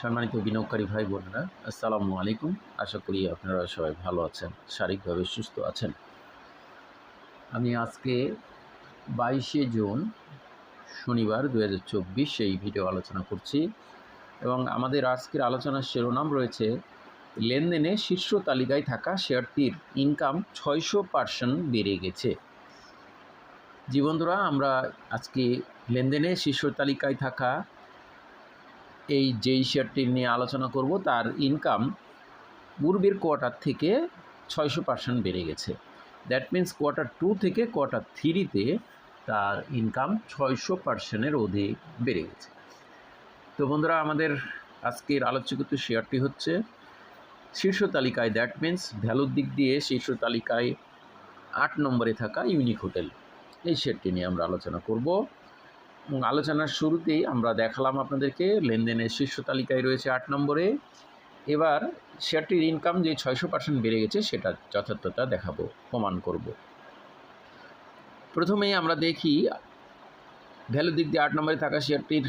সম্মানিত বিনিয়োগকারী ভাই বোনেরা, আসসালামু আলাইকুম। আশা করি আপনারা সবাই ভালো আছেন, শারীরিকভাবে সুস্থ আছেন। আমি আজকে বাইশে জুন, শনিবার দু হাজার চব্বিশ এই ভিডিও আলোচনা করছি এবং আমাদের আজকের আলোচনার শিরোনাম রয়েছে, লেনদেনে শীর্ষ তালিকায় থাকা শেয়ারটির ইনকাম ছয়শো পার্সেন্ট বেড়ে গেছে। জি বন্ধুরা, আমরা আজকে লেনদেনে শীর্ষ তালিকায় থাকা এই যেই শেয়ারটি নিয়ে আলোচনা করব, তার ইনকাম পূর্বের কোয়ার্টার থেকে ছয়শো পার্সেন্ট বেড়ে গেছে। দ্যাট মিন্স কোয়ার্টার টু থেকে কোয়ার্টার থ্রিতে তার ইনকাম ছয়শো পার্সেন্টের অধিক বেড়ে গেছে। তো বন্ধুরা, আমাদের আজকের আলোচকিত শেয়ারটি হচ্ছে শীর্ষ তালিকায় দ্যাট মিন্স ভ্যালুর দিক দিয়ে শীর্ষ তালিকায় আট নম্বরে থাকা ইউনিক হোটেল। এই শেয়ারটি নিয়ে আমরা আলোচনা করব। এবং আলোচনার শুরুতেই আমরা দেখালাম আপনাদেরকে, লেনদেনের শীর্ষ তালিকায় রয়েছে আট নম্বরে। এবার শেয়ারটির ইনকাম যে ছয়শো পার্সেন্ট বেড়ে গেছে সেটা যথার্থতা দেখাবো, প্রমাণ করব। প্রথমেই আমরা দেখি ভ্যালু দিক দিয়ে আট নম্বরে থাকা শেয়ারটির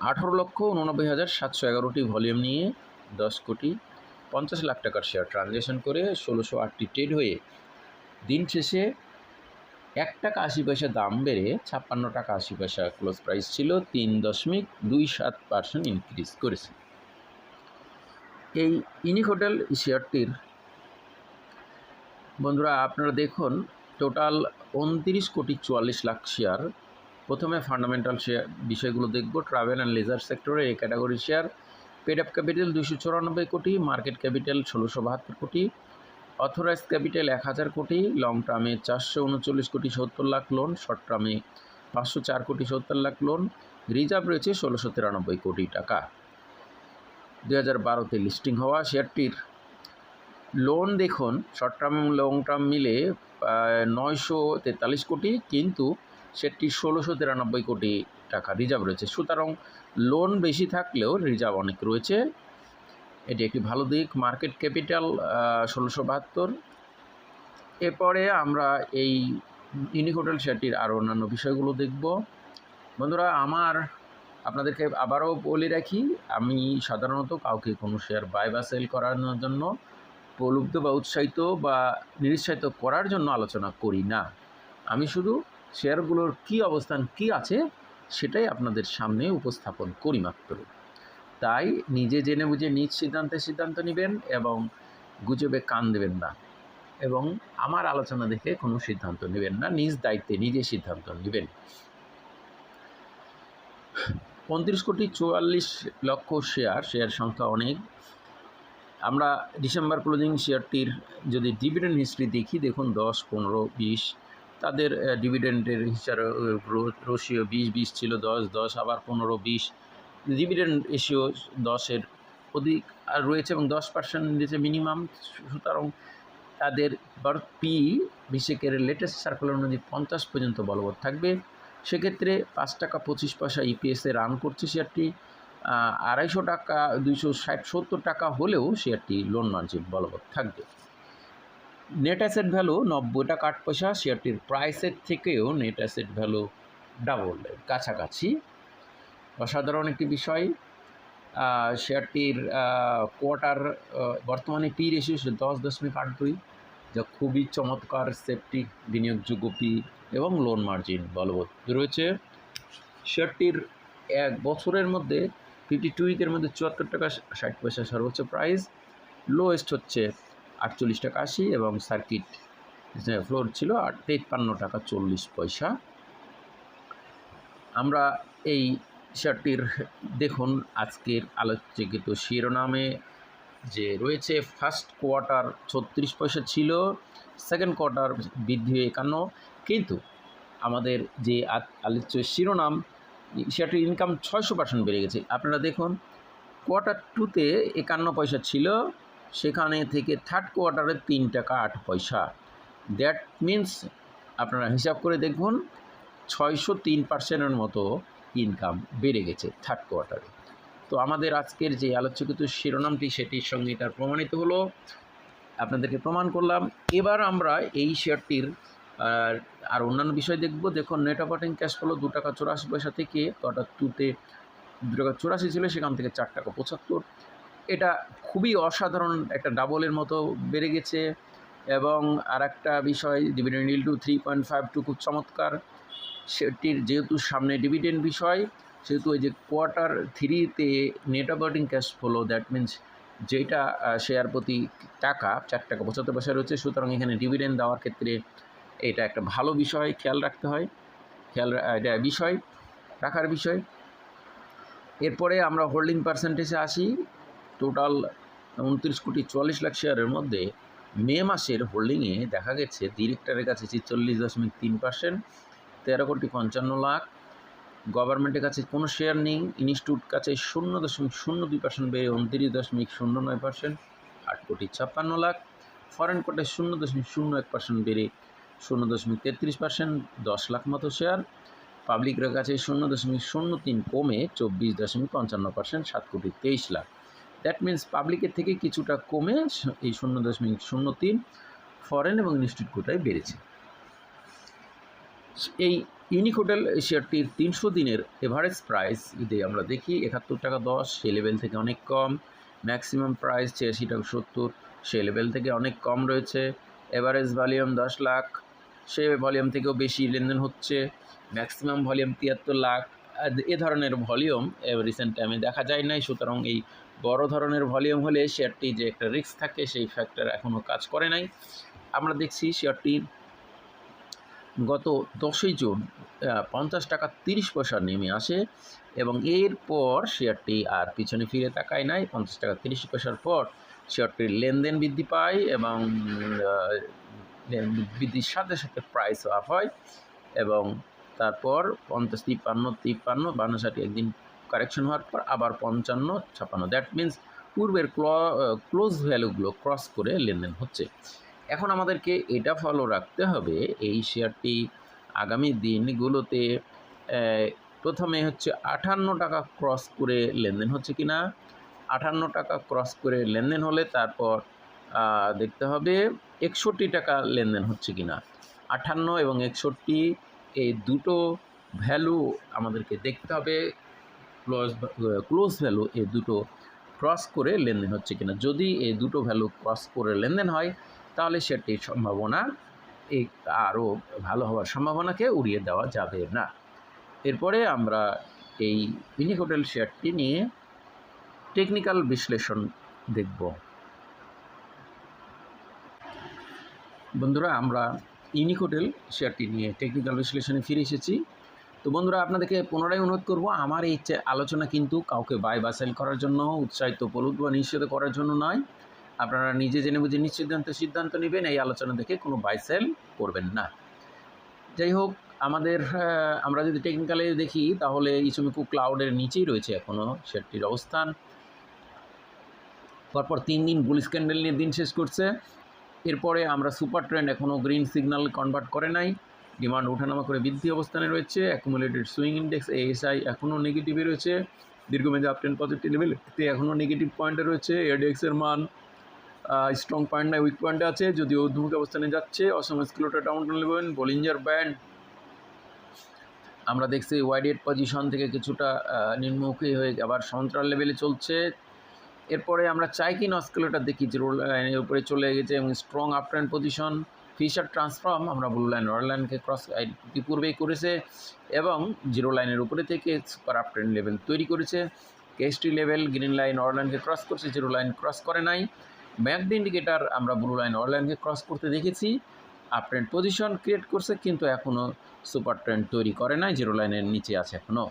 আঠারো লক্ষ উননব্বই হাজার সাতশো এগারোটি ভলিউম নিয়ে দশ কোটি পঞ্চাশ লাখ টাকার শেয়ার ট্রানজ্যাকশন করে ষোলোশো আটটি ট্রেড হয়ে দিন শেষে এক টাকা আশি পয়সা দাম বেড়ে ছাপ্পান্ন টাকা আশি পয়সা ক্লোজ প্রাইস ছিল, তিন দশমিক দুই সাত পার্সেন্ট ইনক্রিজ করেছে। এই ইউনিক হোটেল শেয়ারটির বন্ধুরা, আপনারা দেখুন টোটাল উনত্রিশ কোটি চুয়াল্লিশ লাখ শেয়ার প্রথমে ফান্ডামেন্টাল শেয়ার বিষয়গুলো দেখব ট্রাভেল অ্যান্ড লেজার সেক্টরে এই category share paid up capital দুশো চুরানব্বই কোটি মার্কেট ক্যাপিটাল ষোলোশো বাহাত্তর কোটি। অথরাইজ ক্যাপিটাল এক হাজার কোটি লং টার্মে চারশো উনচল্লিশ কোটি সত্তর লাখ লোন শর্ট টার্মে পাঁচশো চার কোটি সত্তর লাখ লোন রিজার্ভ রয়েছে ষোলোশো তিরানব্বই কোটি টাকা। দু হাজার বারোতে লিস্টিং হওয়া শেয়ারটির লোন দেখুন শর্ট টার্ম লং টার্ম মিলে নয়শো তেতাল্লিশ কোটি, কিন্তু সেটি ষোলোশো তিরানব্বই কোটি টাকা রিজার্ভ রয়েছে। সুতরাং লোন বেশি থাকলেও রিজার্ভ অনেক রয়েছে। এটি একটি ভালো দিক। মার্কেট ক্যাপিটাল ষোলোশো বাহাত্তর। এরপরে আমরা এই ইউনিক হোটেল শেয়ারটির আরও অন্যান্য বিষয়গুলো দেখব। বন্ধুরা, আমার আপনাদেরকে আবারও বলে রাখি, আমি সাধারণত কাউকে কোনো শেয়ার বাই বা সেল করানোর জন্য প্রলুব্ধ বা উৎসাহিত বা নিরুৎসাহিত করার জন্য আলোচনা করি না। আমি শুধু শেয়ারগুলোর কি অবস্থান, কি আছে সেটাই আপনাদের সামনে উপস্থাপন করি মাত্র। তাই নিজে জেনে বুঝে নিজ সিদ্ধান্তে সিদ্ধান্ত নেবেন এবং গুজবে কান দেবেন না এবং আমার আলোচনা দেখে কোনো সিদ্ধান্ত নেবেন না, নিজ দায়িত্বে নিজে সিদ্ধান্ত নেবেন। পঁয়ত্রিশ কোটি চুয়াল্লিশ লক্ষ শেয়ার শেয়ার সংখ্যা অনেক। আমরা ডিসেম্বর ক্লোজিং শেয়ারটির যদি ডিভিডেন্ড হিস্ট্রি দেখি, দেখুন দশ, পনেরো, বিশ, তাদের ডিভিডেন্ডের হিসাবে রশিও বিশ বিশ ছিল দশ দশ, আবার পনেরো, বিশ ডিভিডেন্ড রেশিও দশের অধিক, আর রয়েছে এবং দশ পার্সেন্ট রয়েছে মিনিমাম সুতরাং তাদের বার্থ পি বিশেকের লেটেস্ট সার্কুলার অনুযায়ী পঞ্চাশ পর্যন্ত বলবৎ থাকবে। সেক্ষেত্রে পাঁচ টাকা পঁচিশ পয়সা ইপিএসে রান করছে শেয়ারটি। আড়াইশো টাকা, দুইশো ষাট, সত্তর টাকা হলেও শেয়ারটি লোন মার্জিন বলবৎ থাকবে। নেট অ্যাসেট ভ্যালু নব্বই টাকা আট পয়সা, শেয়ারটির প্রাইসের থেকেও নেট অ্যাসেট ভ্যালু ডাবল কাছাকাছি। অসাধারণ একটি বিষয়। শেয়ারটির কোয়ার্টার বর্তমানে পি রেশিও দশ দশমিক আট দুই, যা খুবই চমৎকার সেফটি, বিনিয়োগযোগ্য পি এবং লোন মার্জিন বলবৎ। রয়েছে শেয়ারটির এক বছরের মধ্যে ফিফটি টু উইকের মধ্যে চুয়াত্তর টাকা ষাট পয়সা সর্বোচ্চ প্রাইস লোয়েস্ট হচ্ছে আটচল্লিশ টাকা আশি এবং সার্কিট ফ্লোর ছিল আট, তেপ্পান্ন টাকা চল্লিশ পয়সা। আমরা এই শেয়ারটির দেখুন আজকের আলোচিত শিরোনামে যে রয়েছে ফার্স্ট কোয়ার্টার ছত্রিশ পয়সা ছিল সেকেন্ড কোয়ার্টার বৃদ্ধি একান্ন। কিন্তু আমাদের যে আলোচ্য শিরোনাম শেয়ারটির ইনকাম ছয়শো পার্সেন্ট বেড়ে গেছে। আপনারা দেখুন কোয়ার্টার টুতে একান্ন পয়সা ছিল, সেখানে থেকে থার্ড কোয়ার্টারে তিন টাকা আট পয়সা। দ্যাট মিন্স আপনারা হিসাব করে দেখুন, ছয়শো তিন পার্সেন্টের মতো ইনকাম বেড়ে গেছে থার্ড কোয়ার্টারে তো আমাদের আজকের যে আলোচকিত শিরোনামটি সেটির সঙ্গে এটার প্রমাণিত হলো। আপনাদেরকে প্রমাণ করলাম। এবার আমরা এই শেয়ারটির আর অন্যান্য বিষয় দেখব। দেখুন নেট অপারেটিং ক্যাশ ফ্লো দু টাকা চৌরাশি পয়সা থেকে কোয়ার্টার টুতে দু টাকা চুরাশি ছিল, সেখান থেকে চার টাকা পঁচাত্তর। এটা খুবই অসাধারণ একটা ডাবলের মতো বেড়ে গেছে। এবং আর একটা বিষয় dividend yield two three point five two খুব চমৎকার। সেটির যেহেতু সামনে ডিভিডেন্ড বিষয়, সেহেতু ওই যে কোয়ার্টার থ্রিতে net operating cash flow that means যেটা শেয়ার প্রতি টাকা, চার টাকা পঁচাত্তর পয়সা রয়েছে, সুতরাং এখানে ডিভিডেন্ড দেওয়ার ক্ষেত্রে এটা একটা ভালো বিষয়, খেয়াল রাখতে হয়। খেয়াল এটা বিষয়, রাখার বিষয়। এরপরে আমরা হোল্ডিং পার্সেন্টেজে আসি। টোটাল উনত্রিশ কোটি চুয়াল্লিশ লাখ শেয়ারের মধ্যে মে মাসের হোল্ডিংয়ে দেখা গেছে ডিরেক্টরের কাছে ছিচল্লিশ দশমিক তিন পার্সেন্ট তেরো কোটি পঞ্চান্ন লাখ। গভর্নমেন্টের কাছে কোনো শেয়ার নেই। ইনস্টিটিউট কাছে শূন্য দশমিক শূন্য দুই পার্সেন্ট বেড়ে উনত্রিশ দশমিক শূন্য নয় পার্সেন্ট আট কোটি ছাপ্পান্ন লাখ। ফরেন কোর্টে শূন্য দশমিক শূন্য এক পার্সেন্ট বেড়ে শূন্য দশমিক তেত্রিশ পার্সেন্ট দশ লাখ মতো শেয়ার পাবলিকের কাছে শূন্য দশমিক শূন্য তিন কমে চব্বিশ দশমিক পঞ্চান্ন পার্সেন্ট সাত কোটি তেইশ লাখ। দ্যাট মিন্স পাবলিকের থেকে কিছুটা কমে এই শূন্য দশমিক শূন্য তিন ফরেন এবং ইনস্টিটিউট কোটায় বেড়েছে। এই ইউনিক হোটেল শেয়ারটির তিনশো দিনের এভারেজ প্রাইস যদি আমরা দেখি, একাত্তর টাকা দশ, সে লেভেল থেকে অনেক কম। ম্যাক্সিমাম প্রাইস ছিয়াশি টাকা সত্তর, সে লেভেল থেকে অনেক কম রয়েছে। এভারেজ ভলিউম দশ লাখ, সে ভলিউম থেকেও বেশি লেনদেন হচ্ছে। ম্যাক্সিমাম ভলিউম তিয়াত্তর লাখ। এ ধরনের ভলিউম রিসেন্ট টাইমে দেখা যায় নাই। সুতরাং এই বড় ধরনের ভলিউম হলে শেয়ারটি যে একটা রিস্ক থাকে, সেই ফ্যাক্টর এখনও কাজ করে নাই। আমরা দেখছি শেয়ারটি গত দশই জুন পঞ্চাশ টাকা তিরিশ পয়সা নেমে আসে এবং এরপর শেয়ারটি আর পিছনে ফিরে তাকায় নাই। পঞ্চাশ টাকা তিরিশ পয়সার পর শেয়ারটির লেনদেন বৃদ্ধি পায় এবং বৃদ্ধির সাথে সাথে প্রাইস আপ হয় এবং তারপর পঞ্চাশ তিপ্পান্ন তিপ্পান্ন, বান্ন ষাট একদিন কারেকশন হওয়ার পর আবার পঞ্চান্ন, ছাপ্পান্ন। দ্যাট মিন্স পূর্বের ক্লোজ ভ্যালুগুলো ক্রস করে লেনদেন হচ্ছে। এখন আমাদেরকে এটা ফলো রাখতে হবে এই শেয়ারটি আগামী দিনগুলোতে প্রথমে হচ্ছে আটান্ন টাকা ক্রস করে লেনদেন হচ্ছে কি না আটান্ন টাকা ক্রস করে লেনদেন হলে তারপর দেখতে হবে একষট্টি টাকা লেনদেন হচ্ছে কি না আটান্ন এবং একষট্টি, এই দুটো ভ্যালু আমাদেরকে দেখতে হবে ক্লোজ ক্লোজ ভ্যালু এই দুটো ক্রস করে লেনদেন হচ্ছে কিনা। যদি এই দুটো ভ্যালু ক্রস করে লেনদেন হয় তাহলে সেটির সম্ভাবনা এই আরও ভালো হওয়ার সম্ভাবনাকে উড়িয়ে দেওয়া যাবে না। এরপরে আমরা এই ইউনিক হোটেল শেয়ারটি নিয়ে টেকনিক্যাল বিশ্লেষণ দেখব। বন্ধুরা, আমরা ইউনিক হোটেল শেয়ারটি নিয়ে টেকনিক্যাল বিশ্লেষণে ফিরে এসেছি। তো বন্ধুরা, আপনাদেরকে পুনরায় অনুরোধ করব, আমার এই আলোচনা কিন্তু কাউকে বাই বা সেল করার জন্য, উৎসাহিত প্রলুদ বা নিশ্চিত করার জন্য নয়। আপনারা নিজে জেনে বুঝে নিশ্চিন্ত সিদ্ধান্ত নেবেন, এই আলোচনা দেখে কোনো বাই সেল করবেন না। যাই হোক, আমাদের আমরা যদি টেকনিক্যালি দেখি, তাহলে ইসুমিকু ক্লাউডের নিচেই রয়েছে এখনও শেয়ারটির অবস্থান। পরপর তিন দিন বুলিশ ক্যান্ডেল নিয়ে দিন শেষ করছে। এরপরে আমরা সুপার ট্রেন্ড এখনও গ্রিন সিগন্যাল কনভার্ট করে নাই। ডিমান্ড ওঠানামা করে বৃদ্ধি অবস্থানে রয়েছে। অ্যাকুমুলেটেড সুইং ইন্ডেক্স এএসআই এখনও নেগেটিভে রয়েছে। দীর্ঘমেয়াদী আপ ট্রেন্ড পজিটিভ লেভেলতে এখনও নেগেটিভ পয়েন্টে রয়েছে এডিএক্সের মান স্ট্রং পয়েন্ট নাই উইক পয়েন্টে আছে, যদিও ঊর্ধ্বমুখী অবস্থানে যাচ্ছে, অসম স্কিলোটা ডাউন নেবেন বলিঞ্জার ব্যান্ড আমরা দেখছি ওয়াইডেড পজিশন থেকে কিছুটা নিম্নমুখী হয়ে আবার সন্ত্রাল লেভেলে চলছে। এরপরে আমরা চাই কি নস্কেলোটার দেখি জিরো লাইনের উপরে চলে গেছে এবং strong up trend position Fisher transform আমরা ব্লু লাইন রয়্যাল লাইনকে ক্রস ইতিপূর্বেই করেছে এবং জিরো লাইনের উপরে থেকে সুপার আপ ট্রেন্ড লেভেল তৈরি করেছে। কেএসটি লেভেল গ্রিন লাইন লাইনকে ক্রস করছে জিরো লাইন ক্রস করে নাই। ম্যাকড ইন্ডিকেটার আমরা ব্লু লাইন লাইনকে ক্রস করতে দেখেছি। আপ ট্রেন্ড পজিশন ক্রিয়েট করছে, কিন্তু এখনও সুপার ট্রেন্ড তৈরি করে নাই জিরো লাইনের নিচে আছে এখনও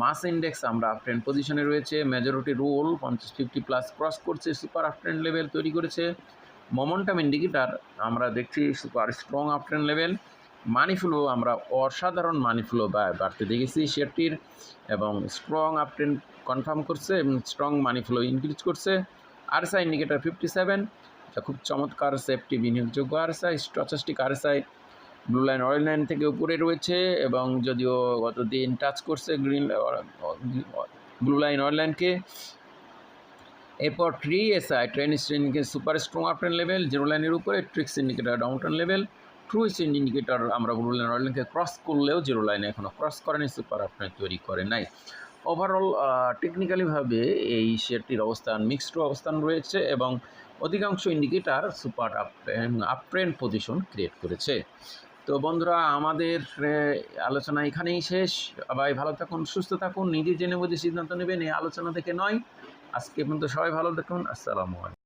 মাস ইন্ডেক্স আমরা আপ ট্রেন্ড পজিশনে রয়েছে মেজরিটি রোল পঞ্চাশ ফিফটি প্লাস ক্রস করছে সুপার আপ ট্রেন্ড লেভেল তৈরি করেছে। মোমেন্টাম ইন্ডিকেটার আমরা দেখছি super strong up trend level money flow আমরা অসাধারণ মানি ফ্লো বাড়তে দেখেছি শেয়ারটির এবং স্ট্রং আপ ট্রেন্ড কনফার্ম করছে এবং স্ট্রং মানি ফ্লো ইনক্রিজ করছে। আরএসআই ইন্ডিকেটার ফিফটি সেভেন যা খুব চমৎকার safety বিনিয়োগযোগ্য RSI stochastic RSI blue line orange line থেকে উপরে রয়েছে এবং যদিও গত দিন টাচ করছে গ্রিন ব্লু লাইন অরেঞ্জ লাইনকে এরপর tree SI trend indicate super strong uptrend level zero লাইনের উপরে TRIX indicator downturn level true indicator আমরা ব্লু লাইন অরেঞ্জ লাইনকে ক্রস করলেও জিরো লাইনে এখনও ক্রস করেনি সুপার আপট্রেন তৈরি করে নাই। ওভারঅল টেকনিক্যালিভাবে এই শেয়ারটির অবস্থান মিক্সড অবস্থান রয়েছে এবং অধিকাংশ indicator super up up trend position create করেছে। তো বন্ধুরা, আমাদের আলোচনা এখানেই শেষ। সবাই ভালো থাকুন, সুস্থ থাকুন নিজে জেনে বুঝে সিদ্ধান্ত নেবেন এই আলোচনা থেকে নয়। আজকে পর্যন্ত সবাই ভালো থাকুন, আসসালামু আলাইকুম।